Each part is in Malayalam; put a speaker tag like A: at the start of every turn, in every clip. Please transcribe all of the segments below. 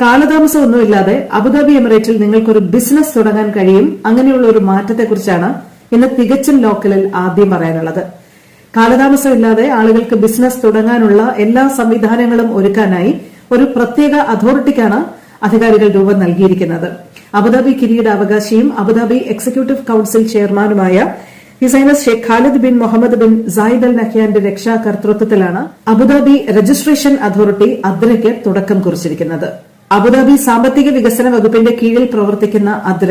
A: കാലതാമസമൊന്നുമില്ലാതെ അബുദാബി എമിറേറ്റിൽ നിങ്ങൾക്കൊരു ബിസിനസ് തുടങ്ങാൻ കഴിയും. അങ്ങനെയുള്ള ഒരു മാറ്റത്തെക്കുറിച്ചാണ് ഇന്ന് തികച്ചും ലോക്കലിൽ ആദ്യം പറയാനുള്ളത്. കാലതാമസമില്ലാതെ ആളുകൾക്ക് ബിസിനസ് തുടങ്ങാനുള്ള എല്ലാ സംവിധാനങ്ങളും ഒരുക്കാനായി ഒരു പ്രത്യേക അതോറിറ്റിക്കാണ് അധികാരികൾ രൂപം നൽകിയിരിക്കുന്നത്. അബുദാബി കിരീടാവകാശിയും അബുദാബി എക്സിക്യൂട്ടീവ് കൌൺസിൽ ചെയർമാനുമായ his highness Sheikh Khalid bin Mohammed bin Zayed Al നഹ്യാന്റെ രക്ഷാകർതൃത്വത്തിലാണ് അബുദാബി രജിസ്ട്രേഷൻ അതോറിറ്റി അദ്രയ്ക്ക് തുടക്കം കുറിച്ചിരിക്കുന്നത്. അബുദാബി സാമ്പത്തിക വികസന വകുപ്പിന്റെ കീഴിൽ പ്രവർത്തിക്കുന്ന അദ്ര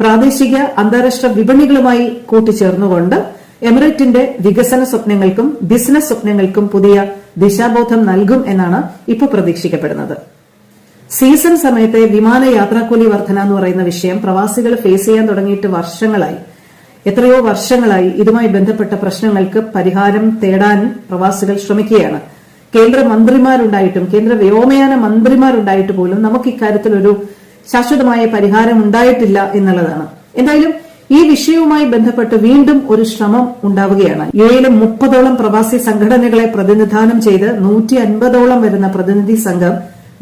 A: പ്രാദേശിക അന്താരാഷ്ട്ര വിപണികളുമായി കൂട്ടിച്ചേർന്നുകൊണ്ട് എമിറേറ്റിന്റെ വികസന സ്വപ്നങ്ങൾക്കും ബിസിനസ് സ്വപ്നങ്ങൾക്കും പുതിയ ദിശാബോധം നൽകും എന്നാണ് ഇപ്പോൾ പ്രതീക്ഷിക്കപ്പെടുന്നത്. സീസൺ സമയത്തെ വിമാന യാത്രാക്കൂലി വർധന എന്ന് പറയുന്ന വിഷയം പ്രവാസികൾ ഫേസ് ചെയ്യാൻ തുടങ്ങിയിട്ട് വർഷങ്ങളായി. എത്രയോ വർഷങ്ങളായി ഇതുമായി ബന്ധപ്പെട്ട പ്രശ്നങ്ങൾക്ക് പരിഹാരം തേടാൻ പ്രവാസികൾ ശ്രമിക്കുകയാണ്. കേന്ദ്ര മന്ത്രിമാരുണ്ടായിട്ടും കേന്ദ്ര വ്യോമയാന മന്ത്രിമാരുണ്ടായിട്ട് പോലും നമുക്ക് ഇക്കാര്യത്തിൽ ഒരു ശാശ്വതമായ പരിഹാരം ഉണ്ടായിട്ടില്ല എന്നുള്ളതാണ്. എന്തായാലും ഈ വിഷയവുമായി ബന്ധപ്പെട്ട് വീണ്ടും ഒരു ശ്രമം ഉണ്ടാവുകയാണ്. യു മുപ്പതോളം പ്രവാസി സംഘടനകളെ പ്രതിനിധാനം ചെയ്ത് നൂറ്റി അൻപതോളം വരുന്ന പ്രതിനിധി സംഘം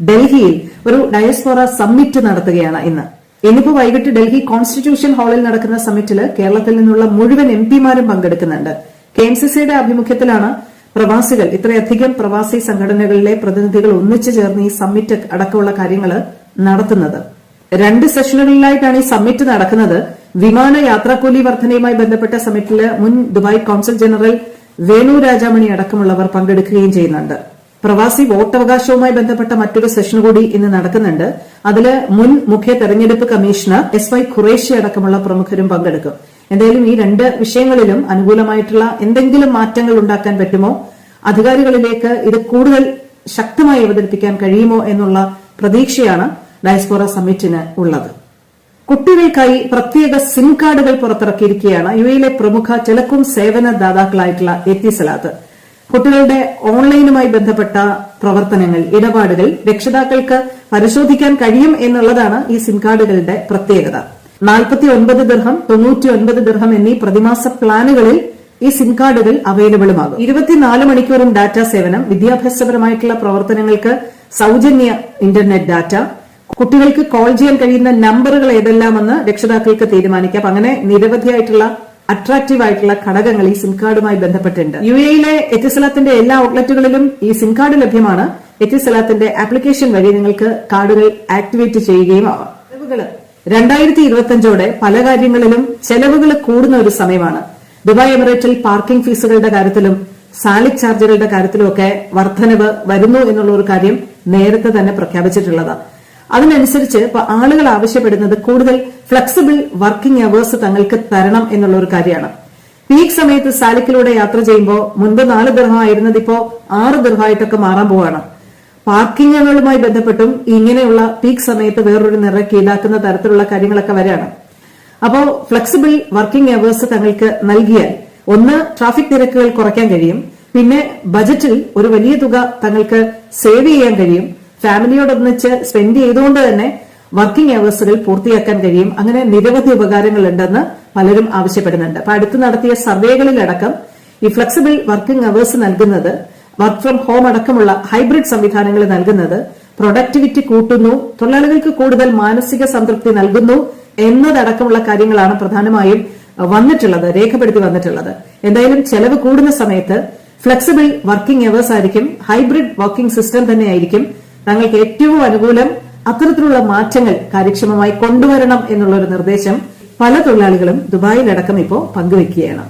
A: ഡൽഹിയിൽ ഒരു ഡയസ്പോറ സമ്മിറ്റ് നടത്തുകയാണ് ഇന്ന്. ഇന്നിപ്പോ വൈകിട്ട് ഡൽഹി കോൺസ്റ്റിറ്റ്യൂഷൻ ഹാളിൽ നടക്കുന്ന സമ്മിറ്റിൽ കേരളത്തിൽ നിന്നുള്ള മുഴുവൻ എം പിമാരും പങ്കെടുക്കുന്നുണ്ട്. കെ എം സി സിയുടെ ആഭിമുഖ്യത്തിലാണ് പ്രവാസികൾ ഇത്രയധികം പ്രവാസി സംഘടനകളിലെ പ്രതിനിധികൾ ഒന്നിച്ചു ചേർന്ന് ഈ സമ്മിറ്റ് അടക്കമുള്ള കാര്യങ്ങൾ നടത്തുന്നത്. രണ്ട് സെഷനുകളിലായിട്ടാണ് ഈ സമ്മിറ്റ് നടക്കുന്നത്. വിമാന യാത്രാക്കൂലി വർധനയുമായി ബന്ധപ്പെട്ട സമ്മിറ്റിൽ മുൻ Dubai consul general Venu Rajamani അടക്കമുള്ളവർ പങ്കെടുക്കുകയും ചെയ്യുന്നുണ്ട്. പ്രവാസി വോട്ടവകാശവുമായി ബന്ധപ്പെട്ട മറ്റൊരു സെഷൻ കൂടി ഇന്ന് നടക്കുന്നുണ്ട്. അതിൽ മുൻ മുഖ്യ തെരഞ്ഞെടുപ്പ് കമ്മീഷണർ എസ് വൈ ഖുറേഷി അടക്കമുള്ള പ്രമുഖരും പങ്കെടുക്കും. എന്തായാലും ഈ രണ്ട് വിഷയങ്ങളിലും അനുകൂലമായിട്ടുള്ള എന്തെങ്കിലും മാറ്റങ്ങൾ ഉണ്ടാക്കാൻ പറ്റുമോ? അധികാരികളിലേക്ക് ഇത് കൂടുതൽ ശക്തമായി അവതരിപ്പിക്കാൻ കഴിയുമോ എന്നുള്ള പ്രതീക്ഷയാണ് ഡയസ്പോറ സമ്മിറ്റിന് ഉള്ളത്. കുട്ടികൾക്കായി പ്രത്യേക സിം കാർഡുകൾ പുറത്തിറക്കിയിരിക്കുകയാണ് യു എയിലെ പ്രമുഖ ചിലക്കും സേവന ദാതാക്കളായിട്ടുള്ള എത്തിസലാത്ത് കുട്ടികളുടെ ഓൺലൈനുമായി ബന്ധപ്പെട്ട പ്രവർത്തനങ്ങൾ ഇടപാടുകൾ രക്ഷിതാക്കൾക്ക് പരിശോധിക്കാൻ കഴിയും എന്നുള്ളതാണ് ഈ സിം കാർഡുകളുടെ പ്രത്യേകത. നാൽപ്പത്തി ഒൻപത് ദിർഹം തൊണ്ണൂറ്റി ഒൻപത് ദിർഹം എന്നീ പ്രതിമാസ പ്ലാനുകളിൽ ഈ സിം കാർഡുകൾ അവൈലബിളുമാകും. ഇരുപത്തിനാല് മണിക്കൂറും ഡാറ്റ സേവനം വിദ്യാഭ്യാസപരമായിട്ടുള്ള പ്രവർത്തനങ്ങൾക്ക് സൌജന്യ ഇന്റർനെറ്റ് ഡാറ്റ കുട്ടികൾക്ക് കോൾ ചെയ്യാൻ കഴിയുന്ന നമ്പറുകൾ ഏതെല്ലാമെന്ന് രക്ഷിതാക്കൾക്ക് തീരുമാനിക്കാം. അങ്ങനെ നിരവധിയായിട്ടുള്ള അട്രാക്റ്റീവ് ആയിട്ടുള്ള ഘടകങ്ങൾ ഈ സിം കാർഡുമായി ബന്ധപ്പെട്ടുണ്ട് യു എയിലെ എത്തിസലാത്തിന്റെ എല്ലാ ഔട്ട്ലെറ്റുകളിലും ഈ സിം കാർഡ് ലഭ്യമാണ്. എത്തിസലാത്തിന്റെ ആപ്ലിക്കേഷൻ വഴി നിങ്ങൾക്ക് കാർഡുകൾ ആക്ടിവേറ്റ് ചെയ്യുകയും ആവാം. രണ്ടായിരത്തി ഇരുപത്തിയഞ്ചോടെ പല കാര്യങ്ങളിലും ചെലവുകൾ കൂടുന്ന ഒരു സമയമാണ്. ദുബായ് എമിറേറ്റിൽ പാർക്കിംഗ് ഫീസുകളുടെ കാര്യത്തിലും സാലിക് ചാർജുകളുടെ കാര്യത്തിലും ഒക്കെ വർധനവ് വരുന്നു എന്നുള്ള ഒരു കാര്യം നേരത്തെ തന്നെ പ്രഖ്യാപിച്ചിട്ടുള്ളതാണ്. അതിനനുസരിച്ച് ആളുകൾ ആവശ്യപ്പെടുന്നത് കൂടുതൽ ഫ്ലെക്സിബിൾ വർക്കിംഗ് അവേഴ്സ് തങ്ങൾക്ക് തരണം എന്നുള്ള ഒരു കാര്യമാണ്. പീക്ക് സമയത്ത് സാലിക്കിലൂടെ യാത്ര ചെയ്യുമ്പോൾ മുൻപ് നാല് ദൃഹമായിരുന്നത് ഇപ്പോൾ ഇപ്പോ ആറ് ദൃഹമായിട്ടൊക്കെ മാറാൻ പോവാണ്. പാർക്കിങ്ങുകളുമായി ബന്ധപ്പെട്ടും ഇങ്ങനെയുള്ള പീക്ക് സമയത്ത് വേറൊരു നിറയ്ക്ക് ഈടാക്കുന്ന തരത്തിലുള്ള കാര്യങ്ങളൊക്കെ വരാണ് അപ്പോൾ ഫ്ലെക്സിബിൾ വർക്കിംഗ് അവേഴ്സ് തങ്ങൾക്ക് നൽകിയാൽ ഒന്ന് ട്രാഫിക് നിരക്കുകൾ കുറയ്ക്കാൻ കഴിയും. പിന്നെ ബജറ്റിൽ ഒരു വലിയ തുക തങ്ങൾക്ക് സേവ് ചെയ്യാൻ കഴിയും. ഫാമിലിയോടൊന്നിച്ച് സ്പെൻഡ് ചെയ്തുകൊണ്ട് തന്നെ വർക്കിംഗ് അവേഴ്സുകൾ പൂർത്തിയാക്കാൻ കഴിയും. അങ്ങനെ നിരവധി ഉപകാരങ്ങൾ ഉണ്ടെന്ന് പലരും ആവശ്യപ്പെടുന്നുണ്ട്. അപ്പൊ അടുത്ത് നടത്തിയ സർവേകളിലടക്കം ഈ ഫ്ലെക്സിബിൾ വർക്കിംഗ് അവേഴ്സ് നൽകുന്നത് വർക്ക് ഫ്രം ഹോം അടക്കമുള്ള ഹൈബ്രിഡ് സംവിധാനങ്ങൾ നൽകുന്നത് പ്രൊഡക്ടിവിറ്റി കൂട്ടുന്നു തൊഴിലാളികൾക്ക് കൂടുതൽ മാനസിക സംതൃപ്തി നൽകുന്നു എന്നതടക്കമുള്ള കാര്യങ്ങളാണ് പ്രധാനമായും വന്നിട്ടുള്ളത് രേഖപ്പെടുത്തി വന്നിട്ടുള്ളത്. എന്തായാലും ചെലവ് കൂടുന്ന സമയത്ത് ഫ്ലെക്സിബിൾ വർക്കിംഗ് അവേഴ്സ് ആയിരിക്കും ഹൈബ്രിഡ് വർക്കിംഗ് സിസ്റ്റം തന്നെയായിരിക്കും തങ്ങൾക്ക് ഏറ്റവും അനുകൂലം അത്തരത്തിലുള്ള മാറ്റങ്ങൾ കാര്യക്ഷമമായി കൊണ്ടുവരണം എന്നുള്ള ഒരു നിർദ്ദേശം പല തൊഴിലാളികളും ദുബായിലടക്കം ഇപ്പോൾ പങ്കുവയ്ക്കുകയാണ്